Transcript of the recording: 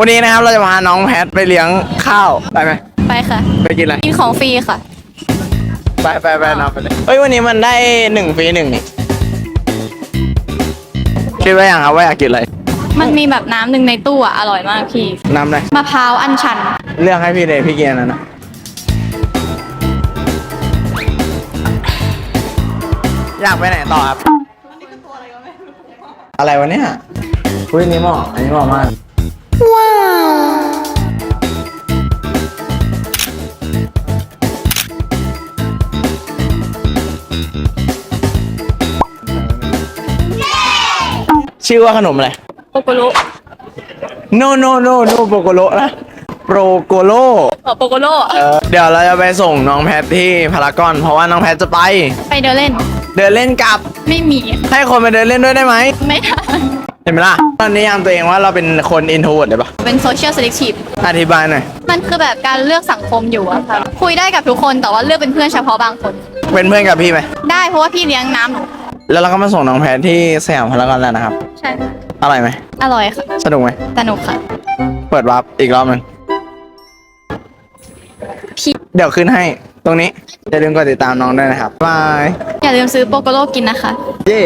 วันนี้นะครับเราจะพาน้องแพทไปเลี้ยงข้าวไปไหมไปค่ะ ไปกินอะไรกินของฟรีค่ะ ไปไปไปนำไปเลยเฮ้ยวันนี้มันได้หนึ่งฟรีหนึ่งนี่คิดไว้ยังครับว่าอยากกินอะไรมันมีแบบน้ำหนึ่งในตู้อะอร่อยมากพี่น้ำเลยมะพร้าวอัญชัน เลือกให้พี่เลยพี่กินอันนั้นนะอยากไปไหนต่อครับอะไรวะเนี่ยอุ้ยอันนี้เหมาะอันนี้เหมาะมาก ชื่อว่าขนมอะไรโปโกโล no no no no โปโกโลนะโปรโกโล เออโปโกโล เดี๋ยวเราจะไปส่งน้องแพทที่พารากอน เพราะว่าน้องแพทจะไป ไปเดินเล่น เดินเล่นกับ ไม่มี ให้คนมาเดินเล่นด้วยได้ไหม ไม่ทันเห็นไหมล่ะ ตอนนี้ยามตัวเองว่าเราเป็นคนอินโทรเวิร์ดเลยปะเป็นโซเชียล selective อธิบายหน่อย มันคือแบบการเลือกสังคมอยู่อะค่ะ คุยได้กับทุกคนแต่ว่าเลือกเป็นเพื่อนเฉพาะบางคน เป็นเพื่อนกับพี่ไหม ได้เพราะว่าพี่เลี้ยงน้ำหนู แล้วเราก็มาส่งน้องแพทที่สยามพารากอนแล้วนะครับ ใช่ค่ะ อร่อยไหม อร่อยค่ะ สนุกไหม สนุกค่ะ เปิดวาร์ปอีกรอบหนึงพี่ เดี๋ยวขึ้นให้ ตรงนี้ อย่าลืมกดติดตามน้องด้วยนะครับบาย อย่าลืมซื้อโปโกโลกินนะคะ เย่